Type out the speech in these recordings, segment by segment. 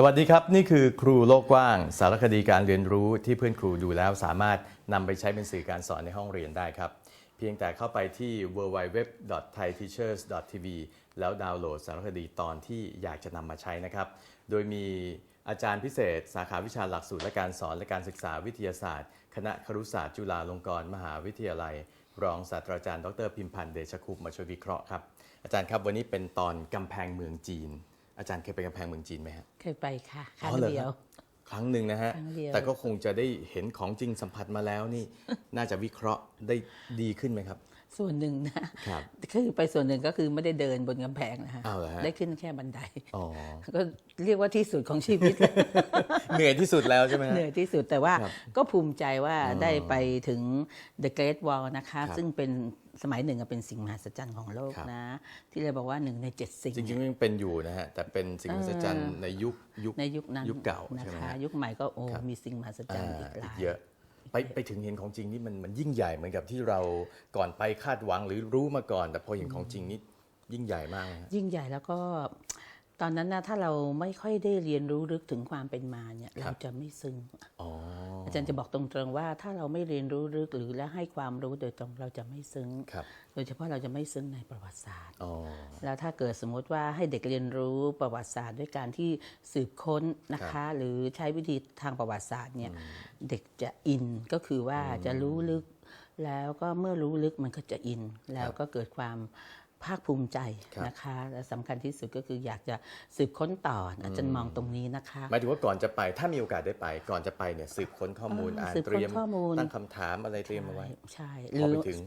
สวัสดีครับ นี่คือครูโลกกว้าง สารคดีการเรียนรู้ที่เพื่อนครูดูแล้วสามารถนำไปใช้เป็นสื่อการสอนในห้องเรียนได้ครับ เพียงแต่เข้าไปที่ www.thaiteachers.tv แล้วดาวน์โหลดสารคดีตอนที่อยากจะนำมาใช้นะครับ โดยมีอาจารย์พิเศษ สาขาวิชาหลักสูตรและการสอนและการศึกษาวิทยาศาสตร์ คณะครุศาสตร์จุฬาลงกรณ์มหาวิทยาลัย รองศาสตราจารย์ดรพิมพันธ์เดชคุปมาช่วยวิเคราะห์ครับอาจารย์ครับวันนี้เป็นตอนกำแพงเมืองจีน อาจารย์เคยไปกำแพงเมืองจีนไหมฮะเคยไปค่ะครั้งอ๋อหรอเดียวครับครั้งหนึ่งนะฮะ ครั้งเดียว แต่ก็คงจะได้เห็นของจริงสัมผัสมาแล้วนี่ น่าจะวิเคราะห์ได้ดีขึ้นไหมครับ ส่วนหนึ่งนะครับ คือไปส่วนหนึ่งก็คือไม่ได้เดินบนกำแพงนะฮะอ้าวเหรอฮะ ได้ขึ้นแค่บันได อ๋อ ก็เรียกว่าที่สุดของชีวิตเหนื่อยที่สุดแล้วใช่ไหมฮะ เหนื่อยที่สุดแต่ว่าครับก็ภูมิใจว่าอ๋อได้ไปถึง The Great Wall นะคะ ครับซึ่งเป็น สมัยหนึ่งอะเป็นสิ่งมหัศจรรย์ของโลกครับนะ ที่เราบอกว่าหนึ่งในเจ็ดสิ่งจริงๆมันยังเป็นอยู่นะฮะแต่เป็นสิ่งมหัศจรรย์ในยุคยุคในยุคนั้นยุคเก่านะใช่ไหมคะฮะยุคใหม่ก็โอ้ครับมีสิ่งมหัศจรรย์อีกหอีลากยเยอะไปไปถึงเห็นของจริงนี่มันมันยิ่งใหญ่เหมือนกับที่เราก่อนไปคาดหวังหรือรู้มาก่อน แต่พอเห็นของจริงนี่ยิ่งใหญ่มากนะฮะยิ่งใหญ่แล้วก็ ตอนนั้นนะถ้าเราไม่ค่อยได้เรียนรู้ลึกถึงความเป็นมาเนี่ยครัเราบจะไม่ซึ้งอ๋ออาจารย์จะบอกตรงๆว่า ถ้าเราไม่เรียนรู้ลึกหรือและให้ความรู้โดยตรงเราจะไม่ซึ้งครับโดยเฉพาะเราจะไม่ซึ้งในประวัติศาสตร์อ๋อแล้วถ้าเกิดสมมติว่าให้เด็กเรียนรู้ประวัติศาสตร์ ด้วยการที่สืบค้นนะครัคะบหรือใช้วิธีทางประวัติศาสตร์เนี่ยเด็กจะอินก็คือว่าจะรู้ลึกแล้วก็เมื่อรู้ลึกมันก็จะอิน แล้วก็เกิดความ ภาคภูมิใจครับนะคะและสำคัญที่สุดก็คืออยากจะสืบค้นต่ออาจารย์มองตรงนี้นะคะหมายถึงว่าก่อนจะไปถ้ามีโอกาสได้ไป ก่อนจะไปเนี่ยสืบค้นข้อมูลอ่าอ่านสืบค้นเตรียมข้อมูลตั้งคำถามอะไรเตรียมเอาไว้ใช่พอไปถึง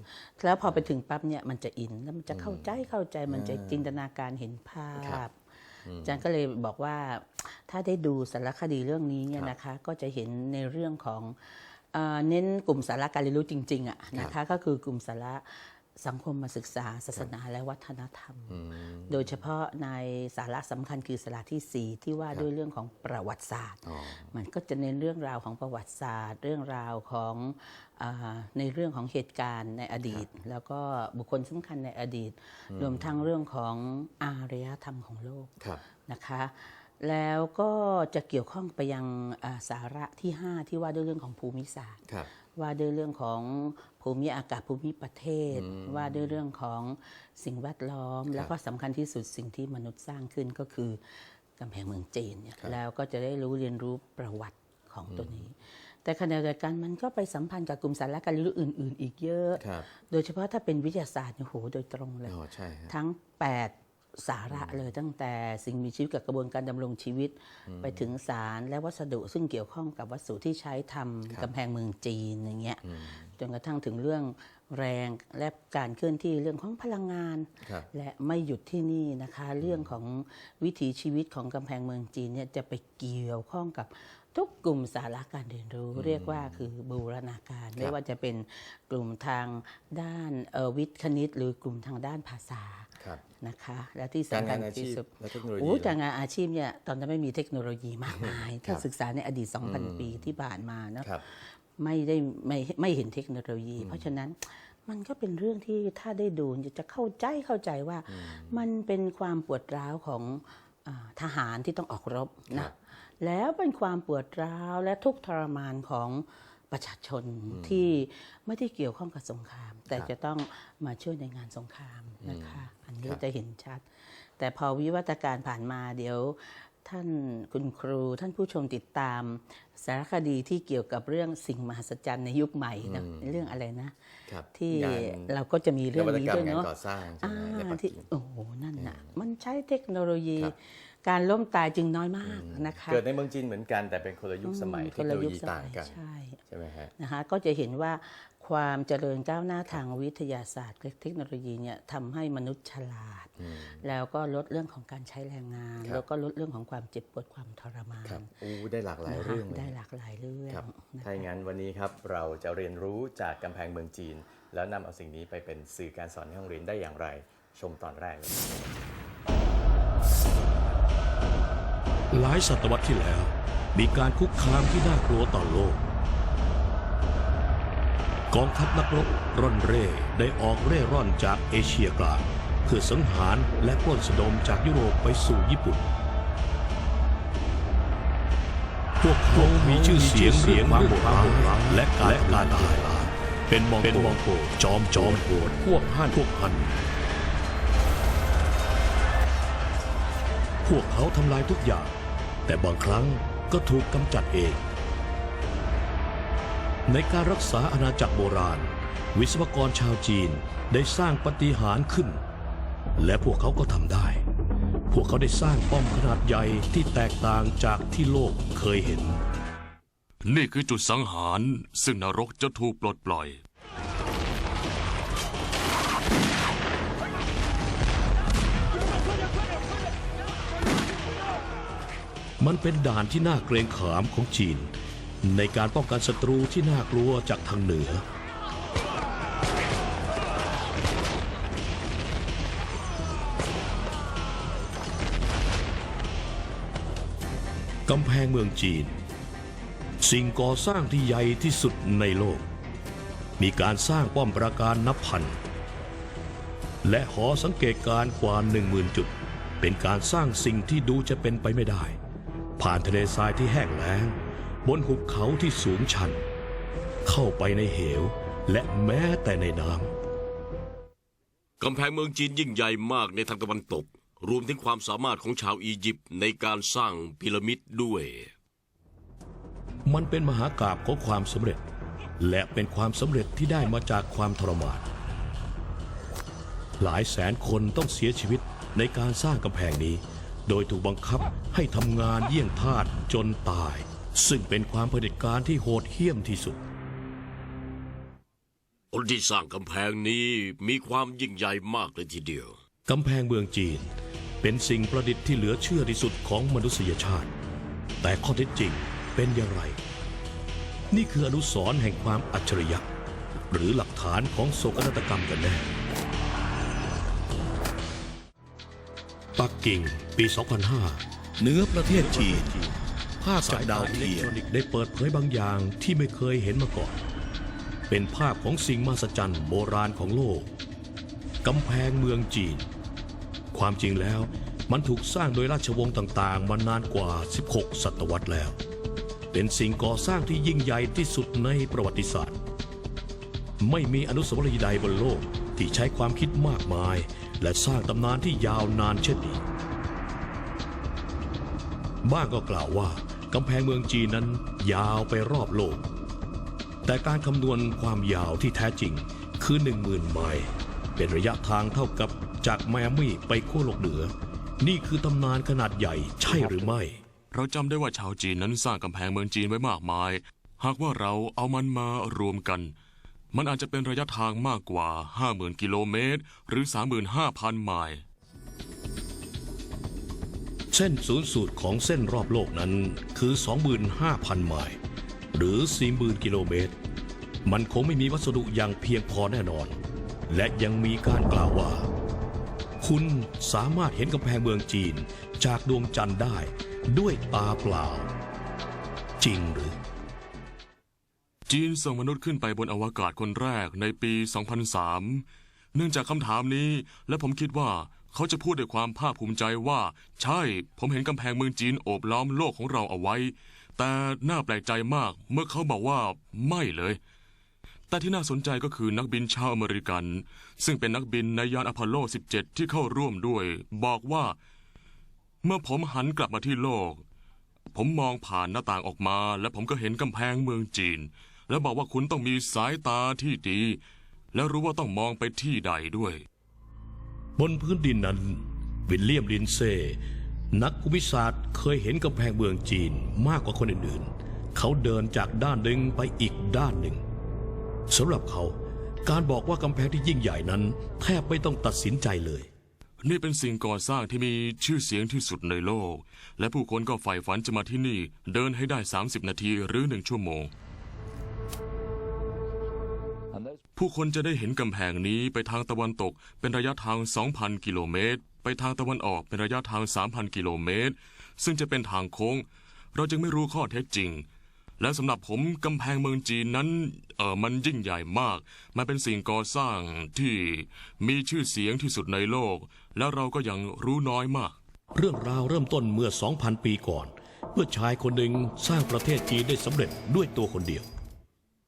แล้วพอไปถึงปั๊บเนี่ยมันจะอินแล้วมันจะเข้าใจเข้าใจมันจะจินตนาการเห็นภาครัพบอาจารย์ก็เลยบอกว่าถ้าได้ดูสารคดีเรื่องนี้เนี่ครับยนะคะก็จะเห็นในเรื่องของเอ่อเน้นกลุ่มสาระการเรียนรู้จริงๆอะนะคะก็คือกลุ่มสาระ สังคมมาศึกษาศาสนาและวัฒนธรรมอืมโดยเฉพาะในสาระสำคัญคือสาระที่4ที่ว่าด้วยเรื่องของประวัติศาสตร์อ๋อมันก็จะเน้นเรื่องราวของประวัติศาสตร์ เรื่องราวของอาในเรื่องของเหตุการณ์ในอดีต แล้วก็บุคคลสำคัญในอดีต รวมทั้งเรื่องของอารยธรรมของโลกครับนะคะแล้วก็จะเกี่ยวข้องไปยังอ่าสาระที่ 5 ที่ว่าด้วยเรื่องของภูมิศาสตร์ครับ ว่าด้วยเรื่องของภูมิอากาศภูมิประเทศ ว่าด้วยเรื่องของสิ่งแวดล้อม แล้วก็สำคัญที่สุดสิ่งที่มนุษย์สร้างขึ้นก็คือกำแพงเมืองจีนเนี่ยครับแล้วก็จะได้รู้เรียนรู้ประวัติของตัวนี้ แต่ขณะเดียวกันมันก็ไปสัมพันธ์กับกลุ่มสาระการเรียนรู้อื่น ๆ อีกเยอะครับโดยเฉพาะถ้าเป็นวิทยาศาสตร์เนี่ยโหโดยตรงเลยอ๋อใช่ฮะทั้ง 8 สาระเลยตั้งแต่สิ่งมีชีวิตกับกระบวนการดำรงชีวิต ไปถึงสารและวัสดุซึ่งเกี่ยวข้องกับวัสดุที่ใช้ทำครับกำแพงเมืองจีนอย่างเงี้ยอืมจนกระทั่งถึงเรื่องแรงและการเคลื่อนที่เรื่องของพลังงานครับและไม่หยุดที่นี่นะคะ เรื่องของวิถีชีวิตของกำแพงเมืองจีนเนี่ยจะไปเกี่ยวข้องกับ ทุกกลุ่มสาระการเรียนรู้เรียกว่าคือบูรณาการ ไม่ว่าจะเป็นกลุ่มทางด้านเอ่อวิทย์คณิต หรือกลุ่มทางด้านภาษาครับนะคะ และที่การสำคังาญนอาชีที่พสุดและเทคโนโลยีโอ้การงานอาชีพเนี่ยตอนนั้นไม่มีเทคโนโลยีมากมาย ถ้าศึกษาในอดีต 2,000 ปีที่ผ่านมาเนอะครับไม่ได้ไม่ไม่เห็นเทคโนโลยี เพราะฉะนั้นมันก็เป็นเรื่องที่ถ้าได้ดูจะเข้าใจเข้าใจว่ามันเป็นความปวดร้าวของอาทหารที่ต้องออกรบครันะบ แล้วเป็นความปวดร้าวและทุกข์ทรมานของประชาชนที่ไม่ได้เกี่ยวข้องกับสงคราม แต่ครับจะต้องมาช่วยในงานสงครามนะคะอันนี้ครับจะเห็นชัด แต่พอวิวัฒการผ่านมาเดี๋ยวท่านคุณครูท่านผู้ชมติดตาม สารคดีที่เกี่ยวกับเรื่องสิ่งมหัศจรรย์ในยุคใหม่นะเรื่องอะไรนะครับที่งานเราก็จะมีเรื่องนวัตนี้กรรมด้วยงานเนาะก่อสร้างใช่อ่าไหมในปักที่กิ่งโอ้โหนั่นน่ะ มันใช้เทคโนโลยีครับ การล้มตายจึงน้อยมากนะคะเกิดในเมืองจีนเหมือนกันแต่เป็นคนละยุคสมัยเทคคนโนละโลยุคยีสต่างกันใช่ใช่ไหมฮะนะคะก็จะเห็นว่าความเจริญก้าวหน้าทางวิทยาศาสตร์และเทคโนโลยีเนี่ยทำให้มนุษย์ฉลาด แล้วก็ลดเรื่องของการใช้แรงงานครับแล้วก็ลดเรื่องของความเจ็บปวดความทรมานครับอู้ได้หลากหลายนะคะเรื่องเลยได้หลากหลายเรื่องครับนะถ้าอย่างนั้นวันนี้ครับเราจะเรียนรู้จากกำแพงเมืองจีน แล้วนำเอาสิ่งนี้ไปเป็นสื่อการสอนในห้องเรียนได้อย่างไร ชมตอนแรกเลย หลายศตวรรษที่แล้ว มีการคุกคามที่น่ากลัวต่อโลก กองทัพนักรบร่อนเร่ได้ออกเร่ร่อนจากเอเชียกลางเพื่อสังหารและปล้นสะดมจากยุโรปไปสู่ญี่ปุ่น พวกมีชื่อเสียงเสียงความโหดร้ายและการการตายเป็นมองเป็นมองโกจอมจอมโหดพวกฮั่นพวกฮั่นพวกเขาทำลายทุกอย่าง แต่บางครั้งก็ถูกกำจัดเอง ในการรักษาอาณาจักรโบราณ วิศวกรชาวจีนได้สร้างปฏิหารขึ้น และพวกเขาก็ทำได้ พวกเขาได้สร้างป้อมขนาดใหญ่ที่แตกต่างจากที่โลกเคยเห็น นี่คือจุดสังหาร ซึ่งนรกจะถูกปลดปล่อย มันเป็นด่านที่น่าเกรงขามของจีน ในการป้องกันศัตรูที่น่ากลัวจากทางเหนือ กำแพงเมืองจีน สิ่งก่อสร้างที่ใหญ่ที่สุดในโลก มีการสร้างป้อมปราการนับพัน และหอสังเกตการณ์กว่าหนึ่งหมื่นจุด เป็นการสร้างสิ่งที่ดูจะเป็นไปไม่ได้ ผ่านทะเลทรายที่แห้งแล้ง บนหุบเขาที่สูงชัน เข้าไปในเหวและแม้แต่ในน้กำแพงเมืองจีนยิ่งใหญ่มากในทางตะวันตก รวมถึงความสามารถของชาวอียิปต์ในการสร้างพีระมิดด้วยำมันเป็นมหากาบของความสำเร็จ และเป็นความสำเร็จที่ได้มาจากความทรมานหลายแสนคนต้องเสียชีวิตในการสร้างกำแพงนี้ โดยถูกบังคับให้ทำงานเยี่ยงทาสจนตาย ซึ่งเป็นความเผด็จการที่โหดเหี้ยมที่สุด คนที่สร้างกำแพงนี้มีความยิ่งใหญ่มากเลยทีเดียว กำแพงเมืองจีน เป็นสิ่งประดิษฐ์ที่เหลือเชื่อที่สุดของมนุษยชาติ แต่ข้อเท็จจริงเป็นอย่างไร นี่คืออนุสรณ์แห่งความอัจฉริยะ หรือหลักฐานของโศกนาฏกรรมกันแน่ ปักกิ่ง ปี 2005 เหนือประเทศจีน ภาพจากดาวเทียมได้เปิดเผยบางอย่างที่ไม่เคยเห็นมาก่อน เป็นภาพของสิ่งมหัศจรรย์โบราณของโลก กำแพงเมืองจีน ความจริงแล้วมันถูกสร้างโดยราชวงศ์ต่างๆ มานานกว่า 16 ศตวรรษแล้ว เป็นสิ่งก่อสร้างที่ยิ่งใหญ่ที่สุดในประวัติศาสตร์ ไม่มีอนุสาวรีย์ใดบนโลกที่ใช้ความคิดมากมาย และสร้างตำนานที่ยาวนานเช่นนี้ บ้างก็กล่าวว่ากำแพงเมืองจีนนั้นยาวไปรอบโลก แต่การคำนวณความยาวที่แท้จริงคือ 10,000 ไมล์เป็นระยะทางเท่ากับจากไมอามี่ไปขั้วโลกเหนือ นี่คือตำนานขนาดใหญ่ใช่หรือไม่ เราจำได้ว่าชาวจีนนั้นสร้างกำแพงเมืองจีนไว้มากมาย หากว่าเราเอามันมารวมกัน มันอาจจะเป็นระยะทางมากกว่า 50,000 กิโลเมตร หรือ 35,000 ไมล์ เส้นศูนย์สูตรของเส้นรอบโลกนั้นคือ 25,000 ไมล์ หรือ 40,000 กิโลเมตร มันคงไม่มีวัสดุอย่างเพียงพอแน่นอน และยังมีการกล่าวว่า คุณสามารถเห็นกำแพงเมืองจีนจากดวงจันทร์ได้ด้วยตาเปล่า จริงหรือ จีนส่งมนุษย์ขึ้นไปบนอวกาศคนแรกในปี 2003 เนื่องจากคำถามนี้ และผมคิดว่าเขาจะพูดด้วยความภาคภูมิใจว่า ใช่ผมเห็นกำแพงเมืองจีนโอบล้อมโลกของเราเอาไว้ แต่น่าแปลกใจมากเมื่อเขาบอกว่าไม่เลย แต่ที่น่าสนใจก็คือนักบินชาวอเมริกัน ซึ่งเป็นนักบินในยานอพอลโล 17 ที่เข้าร่วมด้วย บอกว่า เมื่อผมหันกลับมาที่โลก ผมมองผ่านหน้าต่างออกมา และผมก็เห็นกำแพงเมืองจีน และบอกว่าคุณต้องมีสายตาที่ดี และรู้ว่าต้องมองไปที่ใดด้วย บนพื้นดินนั้น วิลเลียมลินเซ่นักภูมิศาสตร์เคยเห็นกำแพงเมืองจีนมากกว่าคนอื่นๆ เขาเดินจากด้านหนึ่งไปอีกด้านหนึ่งสำหรับเขาการบอกว่ากำแพงที่ยิ่งใหญ่นั้น แทบไม่ต้องตัดสินใจเลย นี่เป็นสิ่งก่อสร้างที่มีชื่อเสียงที่สุดในโลก และผู้คนก็ใฝ่ฝันจะมาที่นี่ เดินให้ได้ 30 นาทีหรือหนึ่งชั่วโมง ผู้คนจะได้เห็นกำแพงนี้ไปทางตะวันตกเป็นระยะทาง 2,000 กิโลเมตร ไปทางตะวันออกเป็นระยะทาง 3,000 กิโลเมตร ซึ่งจะเป็นทางโค้ง เราจึงไม่รู้ข้อเท็จจริง และสำหรับผมกำแพงเมืองจีนนั้นเออมันยิ่งใหญ่มาก มันเป็นสิ่งก่อสร้างที่มีชื่อเสียงที่สุดในโลก แล้วเราก็ยังรู้น้อยมาก เรื่องราวเริ่มต้นเมื่อ 2,000 ปีก่อน เมื่อชายคนหนึ่งสร้างประเทศจีนได้สำเร็จด้วยตัวคนเดียว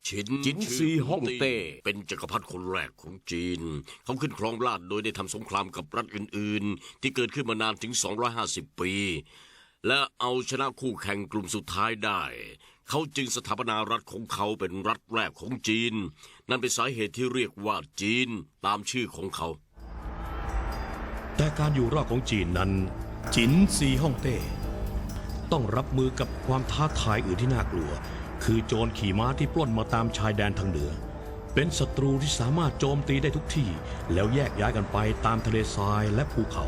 ชินจินซีฮ่องเต้เป็นจักรพรรดิคนแรกของจีน เขาขึ้นครองราชย์โดยได้ทำสงครามกับรัฐอื่น ๆ ที่เกิดขึ้นมานานถึง 250 ปี และเอาชนะคู่แข่งกลุ่มสุดท้ายได้ เขาจึงสถาปนารัฐของเขาเป็นรัฐแรกของจีน นั่นเป็นสาเหตุที่เรียกว่าจีนตามชื่อของเขา แต่การอยู่รอดของจีนนั้น จินซีฮ่องเต้ต้องรับมือกับความท้าทายอื่นที่น่ากลัว คือโจรขี่ม้าที่ปล้นมาตามชายแดนทางเหนือ เป็นศัตรูที่สามารถโจมตีได้ทุกที่ แล้วแยกย้ายกันไปตามทะเลทรายและภูเขา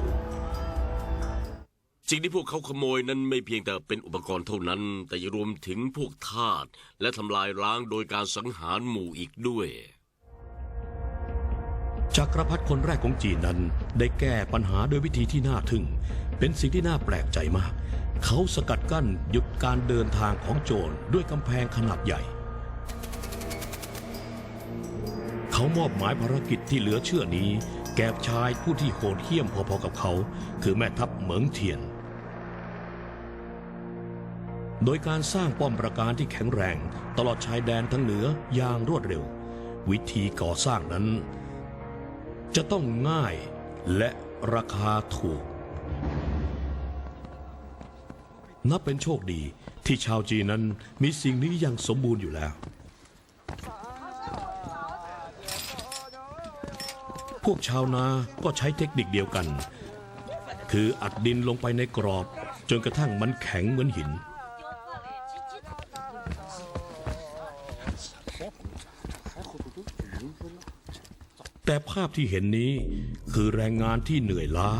สิ่งที่พวกเขาขโมยนั้นไม่เพียงแต่เป็นอุปกรณ์เท่านั้น แต่ยังรวมถึงพวกทาสและทำลายล้างโดยการสังหารหมู่อีกด้วยจักรพรรดิคนแรกของจีนนั้น ได้แก้ปัญหาโดยวิธีที่น่าทึ่ง เป็นสิ่งที่น่าแปลกใจมาก เขาสกัดกั้นหยุดการเดินทางของโจรด้วยกำแพงขนาดใหญ่ เขามอบหมายภารกิจที่เหลือเชื่อนี้ แก่ชายผู้ที่โหดเหี้ยมพอๆกับเขา คือแม่ทัพเหมิงเทียน โดยการสร้างป้อมปราการที่แข็งแรง ตลอดชายแดนทั้งเหนืออย่างรวดเร็ว วิธีก่อสร้างนั้น จะต้องง่ายและราคาถูก นับเป็นโชคดีที่ชาวจีนนั้นมีสิ่งนี้อย่างสมบูรณ์อยู่แล้ว พวกชาวนาก็ใช้เทคนิคเดียวกัน คืออัดดินลงไปในกรอบ จนกระทั่งมันแข็งเหมือนหิน แต่ภาพที่เห็นนี้คือแรงงานที่เหนื่อยล้า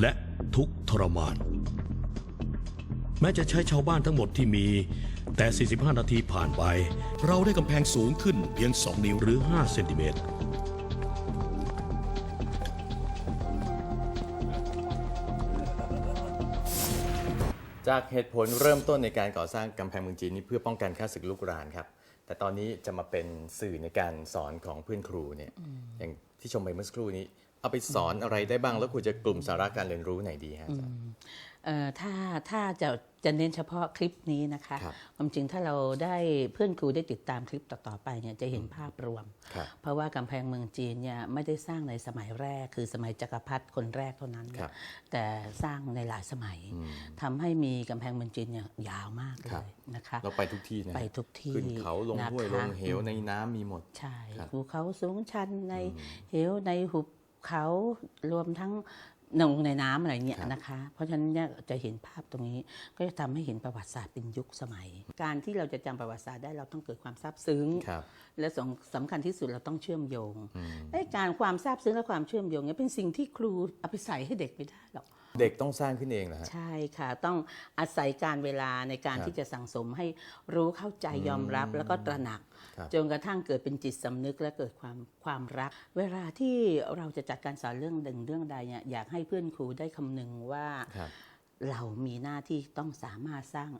และทุกทรมาน แม้จะใช้ชาวบ้านทั้งหมดที่มี แต่ 45 นาทีผ่านไป เราได้กำแพงสูงขึ้นเพียงสองนิ้วหรือ 5 เซนติเมตร จากเหตุผลเริ่มต้นในการก่อสร้างกำแพงเมืองจีนนี้เพื่อป้องกันข้าศึกลุกรานครับ แต่ตอนนี้จะมาเป็นสื่อในการสอนของเพื่อนครูเนี่ยอย่างที่ชมไปเมื่อสักครู่นี้ เอาไปสอนอะไรได้บ้างแล้วควรจะกลุ่มสาระการเรียนรู้ไหนดีฮะอาจารย์ เอ่อถ้าถ้าจะ จะเน้นเฉพาะคลิปนี้นะคะครับความจริงถ้าเราได้เพื่อนครูได้ติดตามคลิปต่อๆไปเนี่ยจะเห็นภาพรวมครับเพราะว่ากำแพงเมืองจีนเนี่ยไม่ได้สร้างในสมัยแรก คือสมัยจักรพรรดิคนแรกเท่านั้นครับแต่สร้างในหลายสมัยทำให้มีกำแพงเมืองจีนเนี่ยยาวมากเลครับยนะคะเราไปทุกที่นะไปทุกที่ขึ้นเขาลงนะคะห้วยลงเหวในน้ำมีหมดใช่ครับภูเขาสูงชันในเหวในหุบเขารวมทั้ง ลงในน้ำอะไรเงี้ยครับนะคะ เพราะฉะนั้นเนี่ยจะเห็นภาพตรงนี้ก็จะทำให้เห็นประวัติศาสตร์เป็นยุคสมัย การที่เราจะจำประวัติศาสตร์ได้เราต้องเกิดความซาบซึ้ง ครับ และสำสำคัญที่สุดเราต้องเชื่อมโยงไอ้การความซาบซึ้งและความเชื่อมโยงเนี่ยเป็นสิ่งที่ครูเอาไปใส่ให้เด็กไม่ได้หรอก เด็กต้องสร้างขึ้นเองนะฮะ ใช่ค่ะต้องอาศัยการเวลาในการครับที่จะสั่งสมให้รู้เข้าใจยอมรับแล้วก็ตระหนัก ครับจนกระทั่งเกิดเป็นจิตสำนึกและเกิดความความรัก เวลาที่เราจะจัดการสอนเรื่องหนึ่งเรื่องใดเนี่ยอยากให้เพื่อนครูได้คำนึงว่าครับ เรามีหน้าที่ต้องสามารถสร้าง